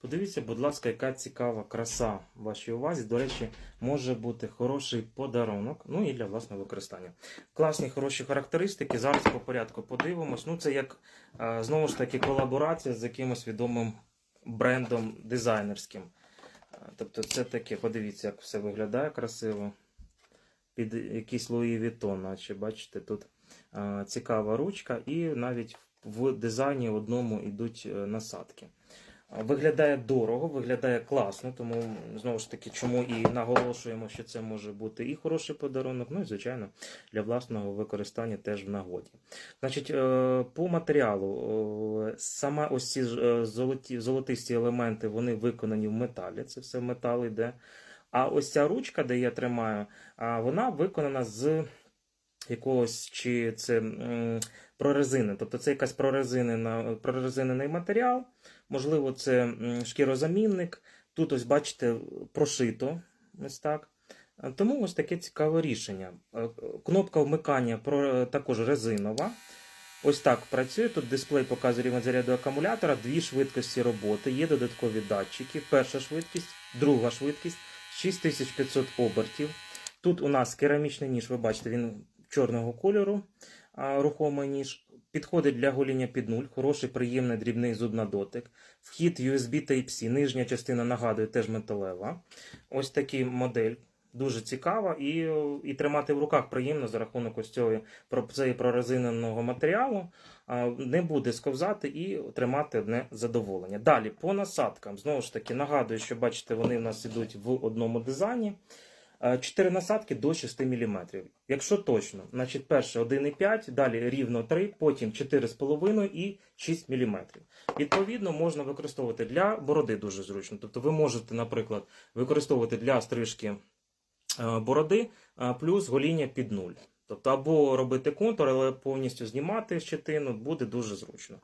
Подивіться, будь ласка, яка цікава краса в вашій увазі. До речі, може бути хороший подарунок, ну і для власного використання. Класні хороші характеристики. Зараз по порядку подивимось. Ну, це як е, знову ж таки колаборація з якимось відомим брендом дизайнерським. Е, Тобто, це таке, подивіться, як все виглядає красиво. Під якийсь Луї Вітон, наче бачите, тут е, цікава ручка, і навіть в дизайні одному йдуть насадки. Виглядає дорого, виглядає класно, тому знову ж таки, чому і наголошуємо, що це може бути і хороший подарунок, ну і звичайно для власного використання теж в нагоді. Значить, е, по матеріалу, е, саме ось ці е, золоті, золотисті елементи, вони виконані в металі. Це все метал йде. А ось ця ручка, де я тримаю, вона виконана з якогось чи це прорезини. Тобто це якась прорезинена, прорезинений матеріал, можливо, це шкірозамінник. Тут ось бачите прошито. Ось так. Тому ось таке цікаве рішення. Е, Кнопка вмикання також резинова. Ось так працює. Тут дисплей показує рівень заряду акумулятора, дві швидкості роботи, є додаткові датчики. Перша швидкість, друга швидкість 6500 обертів. Тут у нас керамічний ніж, ви бачите, він чорного кольору, рухомий ніж. Підходить для гоління під нуль, хороший, приємний дрібний зуб на дотик. Вхід USB Type-C, нижня частина нагадує теж металева. Ось такий модель. Дуже цікава і, і тримати в руках приємно за рахунок ось цього цієї прорезиненого матеріалу. Не буде сковзати і тримати одне задоволення. Далі по насадкам. Знову ж таки, нагадую, що бачите, вони в нас ідуть в одному дизайні. Е, Чотири насадки до 6 мм. Якщо точно, значить перше 1,5, далі рівно 3, потім 4,5 і 6 мм. Відповідно, можна використовувати для бороди дуже зручно. Тобто ви можете, наприклад, використовувати для стрижки е, бороди е, плюс гоління під нуль. Тобто, або робити контур, але повністю знімати щетину буде дуже зручно.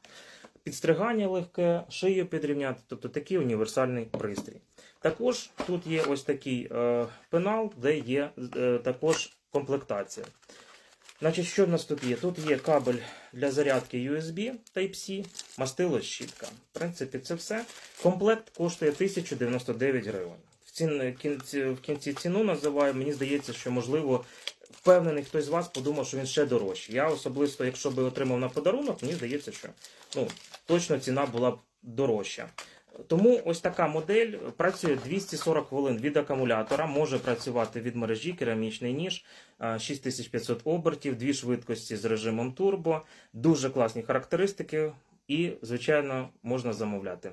Підстригання легке, шию підрівняти, тобто такий універсальний пристрій. Також тут є ось такий е, пенал, де є е, також комплектація. Значить, що в нас тут є? Тут є кабель для зарядки USB Type-C, мастило щітка. В принципі, це все. Комплект коштує 1099 гривень. В, цін, кінці, в кінці ціну називаю, мені здається, що можливо. Впевнений, хтось з вас подумав, що він ще дорожчий. Я особисто, якщо би отримав на подарунок, мені здається, що ну, точно ціна була б дорожча. Тому ось така модель працює 240 хвилин від акумулятора, може працювати від мережі, керамічний ніж, а, 6500 обертів, дві швидкості з режимом турбо, дуже класні характеристики і, звичайно, можна замовляти.